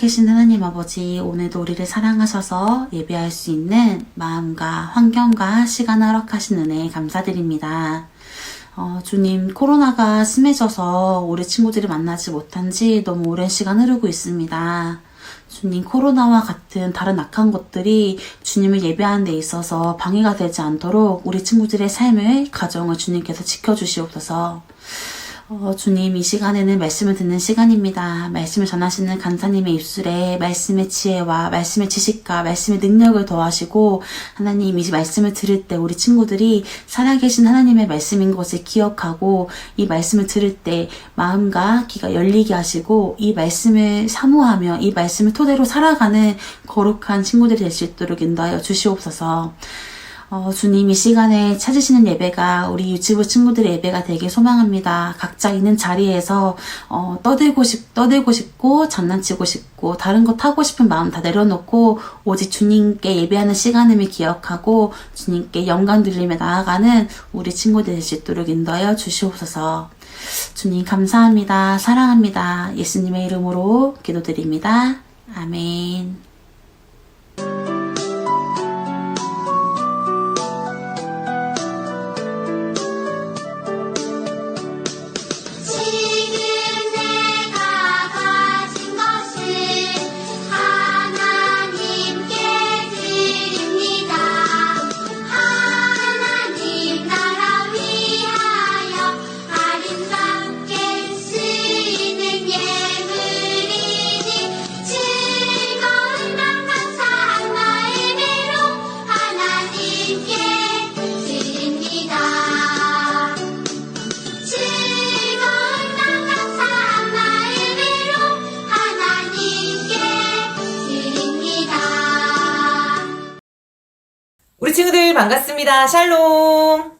계신 하나님 아버지, 오늘도 우리를 사랑하셔서 예배할 수 있는 마음과 환경과 시간을 허락하신 은혜에 감사드립니다. 어, 주님, 코로나가 심해져서 우리 친구들이 만나지 못한 지 너무 오랜 시간 흐르고 있습니다. 주님, 코로나와 같은 다른 악한 것들이 주님을 예배하는 데 있어서 방해가 되지 않도록 우리 친구들의 삶을, 가정을 주님께서 지켜주시옵소서. 어, 주님, 이 시간에는 말씀을 듣는 시간입니다. 말씀을 전하시는 간사님의 입술에 말씀의 지혜와 말씀의 지식과 말씀의 능력을 더하시고, 하나님 이 말씀을 들을 때 우리 친구들이 살아계신 하나님의 말씀인 것을 기억하고, 이 말씀을 들을 때 마음과 귀가 열리게 하시고, 이 말씀을 사모하며 이 말씀을 토대로 살아가는 거룩한 친구들이 될 수 있도록 인도하여 주시옵소서. 어, 주님 이 시간에 찾으시는 예배가 우리 유치부 친구들의 예배가 되길 소망합니다. 각자 있는 자리에서 어, 떠들고 싶 떠들고 싶고 장난치고 싶고 다른 것 하고 싶은 마음 다 내려놓고 오직 주님께 예배하는 시간임을 기억하고 주님께 영광 돌리며 나아가는 우리 친구들 될 수 있도록 인도하여 주시옵소서. 주님 감사합니다. 사랑합니다. 예수님의 이름으로 기도드립니다. 아멘. 반갑습니다. 샬롬!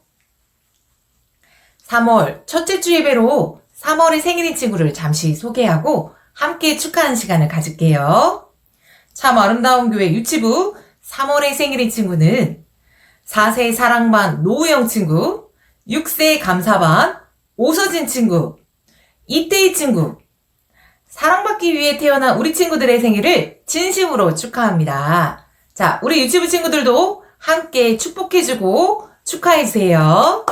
3월 첫째 주 예배로 3월의 생일인 친구를 잠시 소개하고 함께 축하하는 시간을 가질게요. 참 아름다운 교회 유치부 3월의 생일인 친구는 4세 사랑반 노우영 친구, 6세 감사반 오서진 친구, 이태희 친구, 사랑받기 위해 태어난 우리 친구들의 생일을 진심으로 축하합니다. 자, 우리 유치부 친구들도 함께 축복해주고 축하해주세요.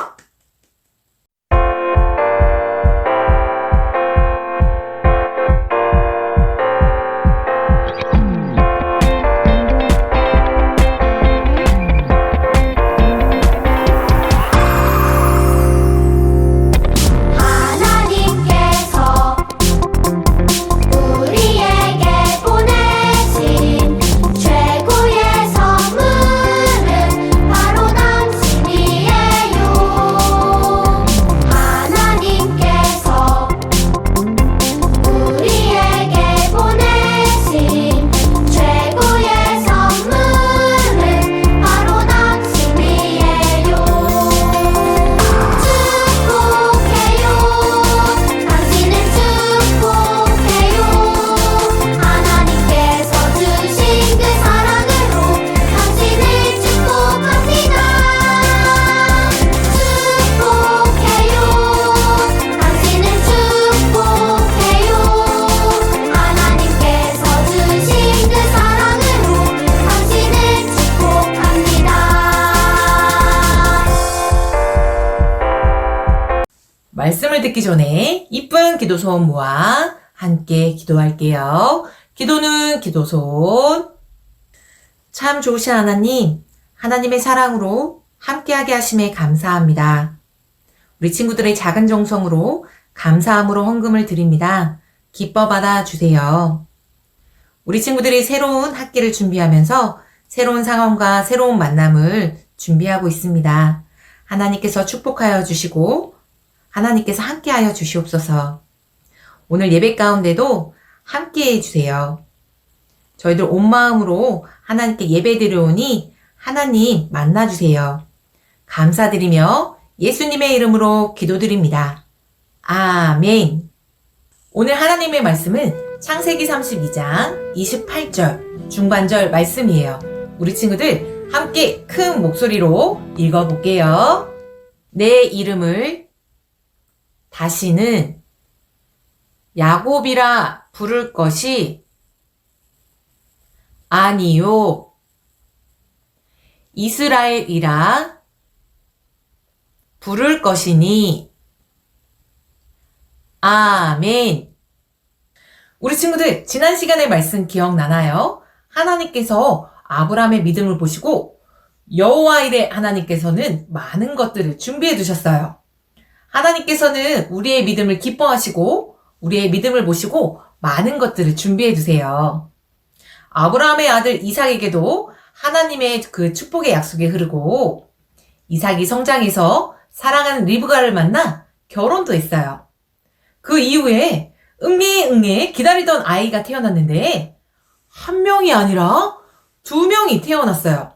말씀을 듣기 전에 이쁜 기도 소원 모아 함께 기도할게요. 기도는 기도손. 참 좋으신 하나님, 하나님의 사랑으로 함께하게 하심에 감사합니다. 우리 친구들의 작은 정성으로 감사함으로 헌금을 드립니다. 기뻐 받아 주세요. 우리 친구들이 새로운 학기를 준비하면서 새로운 상황과 새로운 만남을 준비하고 있습니다. 하나님께서 축복하여 주시고 하나님께서 함께하여 주시옵소서. 오늘 예배 가운데도 함께해 주세요. 저희들 온 마음으로 하나님께 예배 드려오니 하나님 만나 주세요. 감사드리며 예수님의 이름으로 기도드립니다. 아멘. 오늘 하나님의 말씀은 창세기 32장 28절 중반절 말씀이에요. 우리 친구들 함께 큰 목소리로 읽어볼게요. 내 이름을 다시는 야곱이라 부를 것이 아니요. 이스라엘이라 부를 것이니. 아멘. 우리 친구들, 지난 시간의 말씀 기억나나요? 하나님께서 아브라함의 믿음을 보시고 여호와 일의 하나님께서는 많은 것들을 준비해 두셨어요. 하나님께서는 우리의 믿음을 기뻐하시고 우리의 믿음을 보시고 많은 것들을 준비해 두세요. 아브라함의 아들 이삭에게도 하나님의 그 축복의 약속이 흐르고 이삭이 성장해서 사랑하는 리브가를 만나 결혼도 했어요. 그 이후에 응애응애 기다리던 아이가 태어났는데 한 명이 아니라 두 명이 태어났어요.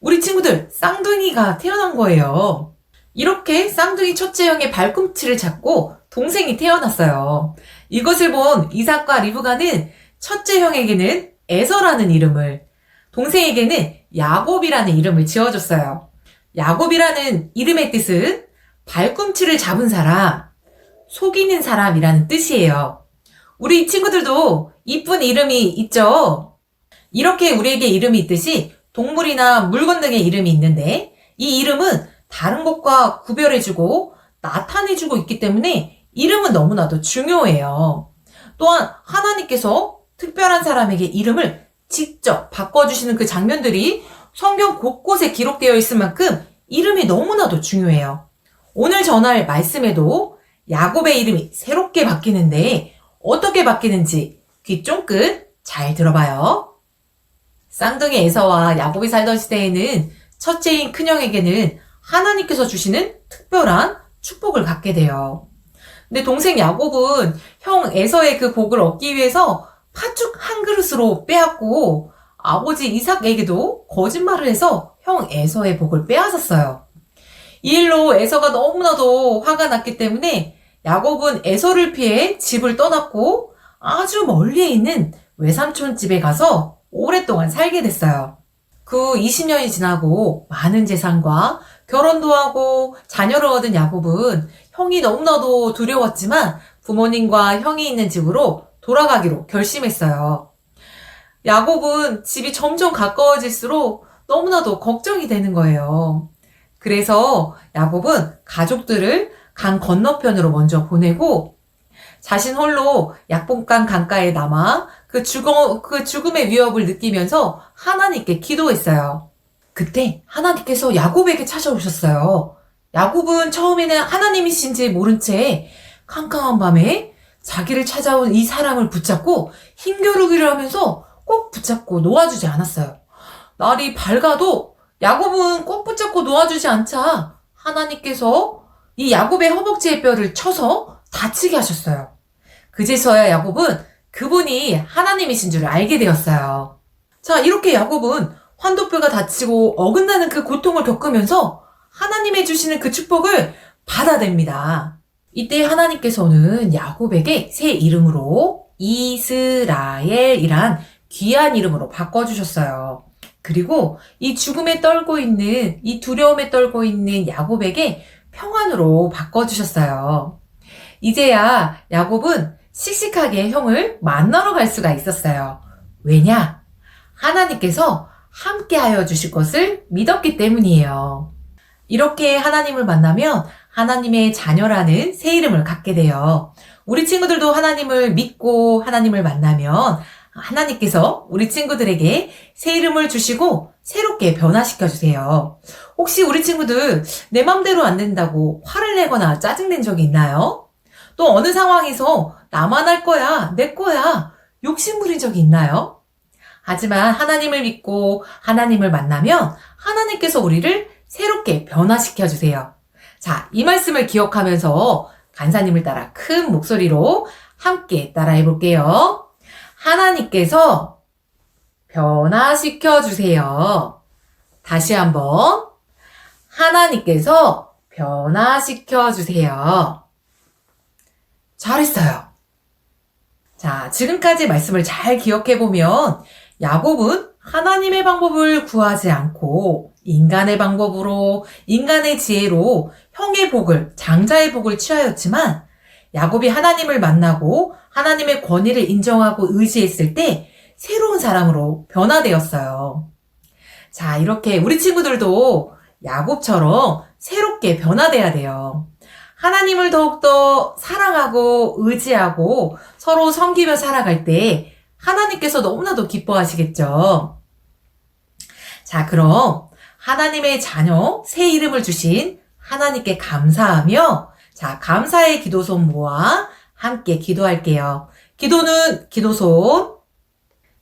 우리 친구들 쌍둥이가 태어난 거예요. 이렇게 쌍둥이 첫째 형의 발꿈치를 잡고 동생이 태어났어요. 이것을 본 이삭과 리브가는 첫째 형에게는 에서라는 이름을, 동생에게는 야곱이라는 이름을 지어줬어요. 야곱이라는 이름의 뜻은 발꿈치를 잡은 사람, 속이는 사람이라는 뜻이에요. 우리 친구들도 이쁜 이름이 있죠? 이렇게 우리에게 이름이 있듯이 동물이나 물건 등의 이름이 있는데 이 이름은 다른 것과 구별해주고 나타내주고 있기 때문에 이름은 너무나도 중요해요. 또한 하나님께서 특별한 사람에게 이름을 직접 바꿔주시는 그 장면들이 성경 곳곳에 기록되어 있을 만큼 이름이 너무나도 중요해요. 오늘 전할 말씀에도 야곱의 이름이 새롭게 바뀌는데 어떻게 바뀌는지 귀 쫑긋 잘 들어봐요. 쌍둥이 에서와 야곱이 살던 시대에는 첫째인 큰형에게는 하나님께서 주시는 특별한 축복을 갖게 돼요. 근데 동생 야곱은 형 에서의 그 복을 얻기 위해서 팥죽 한 그릇으로 빼앗고 아버지 이삭에게도 거짓말을 해서 형 에서의 복을 빼앗았어요. 이 일로 에서가 너무나도 화가 났기 때문에 야곱은 에서를 피해 집을 떠났고 아주 멀리에 있는 외삼촌 집에 가서 오랫동안 살게 됐어요. 그 20년이 지나고 많은 재산과 결혼도 하고 자녀를 얻은 야곱은 형이 너무나도 두려웠지만 부모님과 형이 있는 집으로 돌아가기로 결심했어요. 야곱은 집이 점점 가까워질수록 너무나도 걱정이 되는 거예요. 그래서 야곱은 가족들을 강 건너편으로 먼저 보내고 자신 홀로 약봉강 강가에 남아 그 죽음, 그 죽음의 위협을 느끼면서 하나님께 기도했어요. 그때 하나님께서 야곱에게 찾아오셨어요. 야곱은 처음에는 하나님이신지 모른 채 캄캄한 밤에 자기를 찾아온 이 사람을 붙잡고 힘겨루기를 하면서 꼭 붙잡고 놓아주지 않았어요. 날이 밝아도 야곱은 꼭 붙잡고 놓아주지 않자 하나님께서 이 야곱의 허벅지의 뼈를 쳐서 다치게 하셨어요. 그제서야 야곱은 그분이 하나님이신 줄 알게 되었어요. 자, 이렇게 야곱은 환도뼈가 다치고 어긋나는 그 고통을 겪으면서 하나님의 주시는 그 축복을 받아냅니다. 이때 하나님께서는 야곱에게 새 이름으로 이스라엘이란 귀한 이름으로 바꿔주셨어요. 그리고 이 죽음에 떨고 있는, 이 두려움에 떨고 있는 야곱에게 평안으로 바꿔주셨어요. 이제야 야곱은 씩씩하게 형을 만나러 갈 수가 있었어요. 왜냐? 하나님께서 함께 하여 주실 것을 믿었기 때문이에요. 이렇게 하나님을 만나면 하나님의 자녀라는 새 이름을 갖게 돼요. 우리 친구들도 하나님을 믿고 하나님을 만나면 하나님께서 우리 친구들에게 새 이름을 주시고 새롭게 변화시켜 주세요. 혹시 우리 친구들 내 맘대로 안 된다고 화를 내거나 짜증낸 적이 있나요? 또 어느 상황에서 나만 할 거야, 내 거야, 욕심 부린 적이 있나요? 하지만 하나님을 믿고 하나님을 만나면 하나님께서 우리를 새롭게 변화시켜 주세요. 자, 이 말씀을 기억하면서 간사님을 따라 큰 목소리로 함께 따라해 볼게요. 하나님께서 변화시켜 주세요. 다시 한번. 하나님께서 변화시켜 주세요. 잘했어요. 자, 지금까지 말씀을 잘 기억해 보면 야곱은 하나님의 방법을 구하지 않고 인간의 방법으로 인간의 지혜로 형의 복을 장자의 복을 취하였지만 야곱이 하나님을 만나고 하나님의 권위를 인정하고 의지했을 때 새로운 사람으로 변화되었어요. 자, 이렇게 우리 친구들도 야곱처럼 새롭게 변화돼야 돼요. 하나님을 더욱더 사랑하고 의지하고 서로 섬기며 살아갈 때 하나님께서 너무나도 기뻐하시겠죠. 자, 그럼 하나님의 자녀 새 이름을 주신 하나님께 감사하며 자, 감사의 기도손 모아 함께 기도할게요. 기도는 기도손.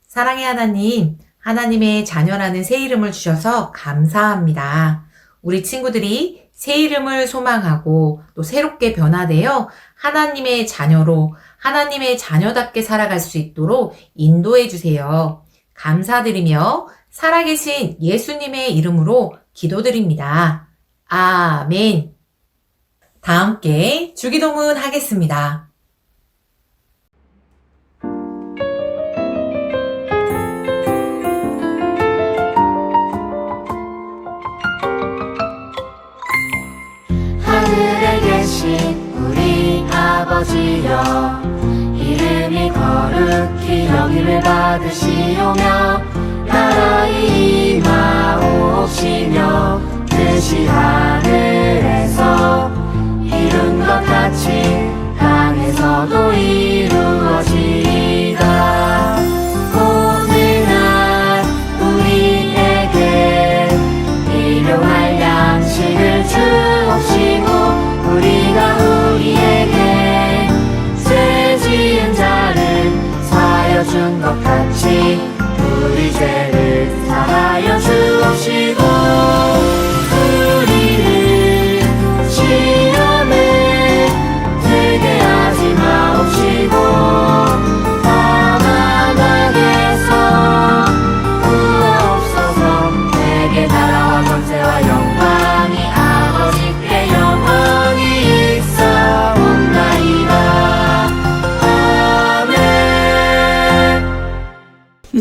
사랑의 하나님, 하나님의 자녀라는 새 이름을 주셔서 감사합니다. 우리 친구들이 새 이름을 소망하고 또 새롭게 변화되어 하나님의 자녀로 하나님의 자녀답게 살아갈 수 있도록 인도해 주세요. 감사드리며 살아계신 예수님의 이름으로 기도드립니다. 아멘. 다 함께 주기도문 하겠습니다. 하늘에 계신 우리 아버지여 거룩히 여김을 받으시오며 나라의 임하옵시며 뜻이 하늘에서 이룬 것 같이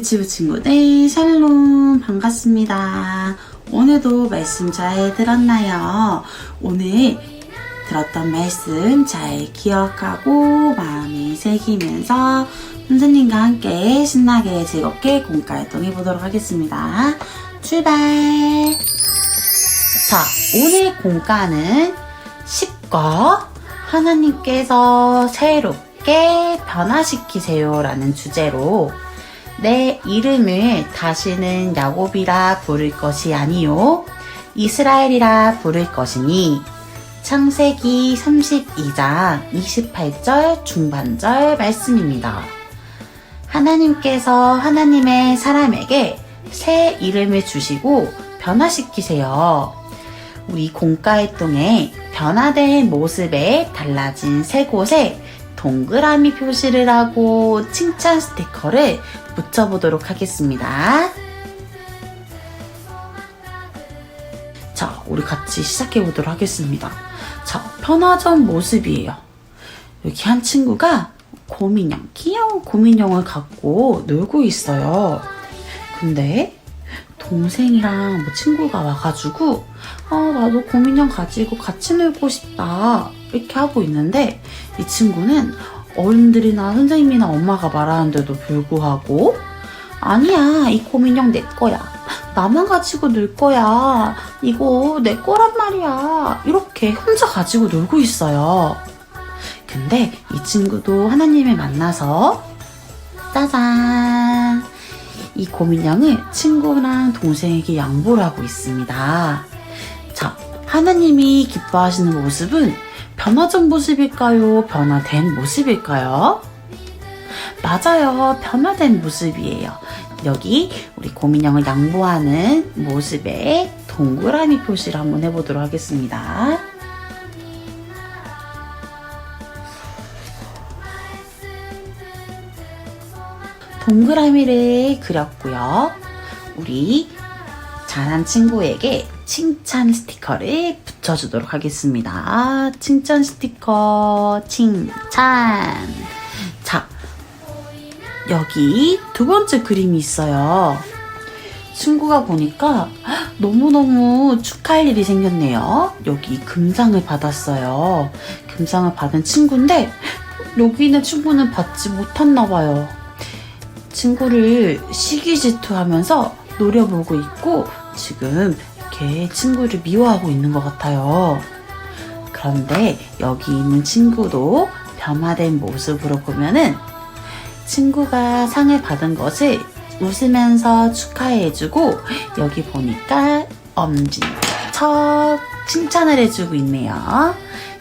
유치부 친구들 샬롬 반갑습니다. 오늘도 말씀 잘 들었나요? 오늘 들었던 말씀 잘 기억하고 마음에 새기면서 선생님과 함께 신나게 즐겁게 공과 활동해 보도록 하겠습니다. 출발! 자, 오늘 공과는 10과 하나님께서 새롭게 변화시키세요 라는 주제로 내 이름을 다시는 야곱이라 부를 것이 아니요 이스라엘이라 부를 것이니 창세기 32장 28절 중반절 말씀입니다. 하나님께서 하나님의 사람에게 새 이름을 주시고 변화시키세요. 우리 공과활동에 변화된 모습에 달라진 세 곳에 동그라미 표시를 하고 칭찬 스티커를 붙여보도록 하겠습니다. 자, 우리 같이 시작해 보도록 하겠습니다. 자, 편화점 모습이에요. 여기 한 친구가 곰인형, 귀여운 곰인형을 갖고 놀고 있어요. 근데 동생이랑 뭐 친구가 와가지고 아 나도 곰인형 가지고 같이 놀고 싶다 이렇게 하고 있는데 이 친구는 어른들이나 선생님이나 엄마가 말하는데도 불구하고 아니야 이 곰인형 내 거야. 나만 가지고 놀 거야. 이거 내 거란 말이야. 이렇게 혼자 가지고 놀고 있어요. 근데 이 친구도 하나님을 만나서 짜잔! 이 곰인형을 친구랑 동생에게 양보를 하고 있습니다. 자, 하나님이 기뻐하시는 모습은 변화된 모습일까요? 변화된 모습일까요? 맞아요. 변화된 모습이에요. 여기 우리 곰인형을 양보하는 모습에 동그라미 표시를 한번 해보도록 하겠습니다. 동그라미를 그렸고요. 우리 잘한 친구에게 칭찬 스티커를 붙여주도록 하겠습니다. 칭찬 스티커, 칭찬. 자, 여기 두 번째 그림이 있어요. 친구가 보니까 너무너무 축하할 일이 생겼네요. 여기 금상을 받았어요. 금상을 받은 친구인데 여기 있는 친구는 받지 못했나 봐요. 친구를 시기 질투하면서 노려보고 있고 지금 이렇게 친구를 미워하고 있는 것 같아요. 그런데 여기 있는 친구도 변화된 모습으로 보면은 친구가 상을 받은 것을 웃으면서 축하해주고 여기 보니까 엄지척 칭찬을 해주고 있네요.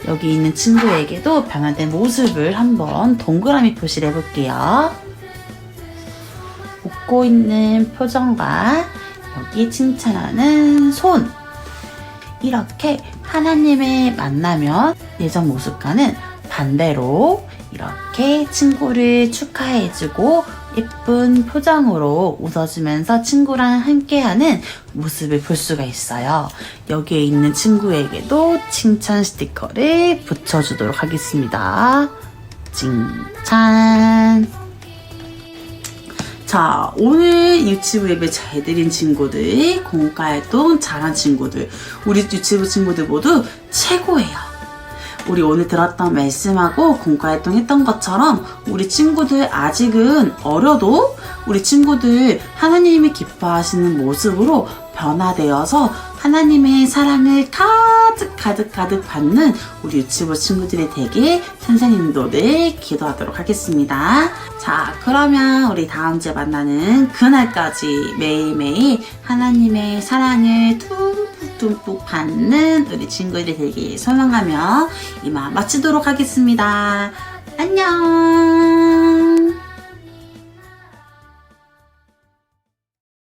여기 있는 친구에게도 변화된 모습을 한번 동그라미 표시를 해볼게요. 웃고 있는 표정과 여기 칭찬하는 손. 이렇게 하나님을 만나면 예전 모습과는 반대로 이렇게 친구를 축하해주고 예쁜 표정으로 웃어주면서 친구랑 함께하는 모습을 볼 수가 있어요. 여기에 있는 친구에게도 칭찬 스티커를 붙여주도록 하겠습니다. 칭찬. 자, 오늘 유치부 예배 잘 드린 친구들, 공과활동 잘한 친구들, 우리 유치부 친구들 모두 최고예요. 우리 오늘 들었던 말씀하고 공과활동 했던 것처럼 우리 친구들 아직은 어려도 우리 친구들 하나님이 기뻐하시는 모습으로 변화되어서 하나님의 사랑을 가득 가득 가득 받는 우리 유치부 친구들이 되게 선생님도 늘 기도하도록 하겠습니다. 자, 그러면 우리 다음 주에 만나는 그날까지 매일매일 하나님의 사랑을 듬뿍듬뿍 받는 우리 친구들이 되길 소망하며 이만 마치도록 하겠습니다. 안녕!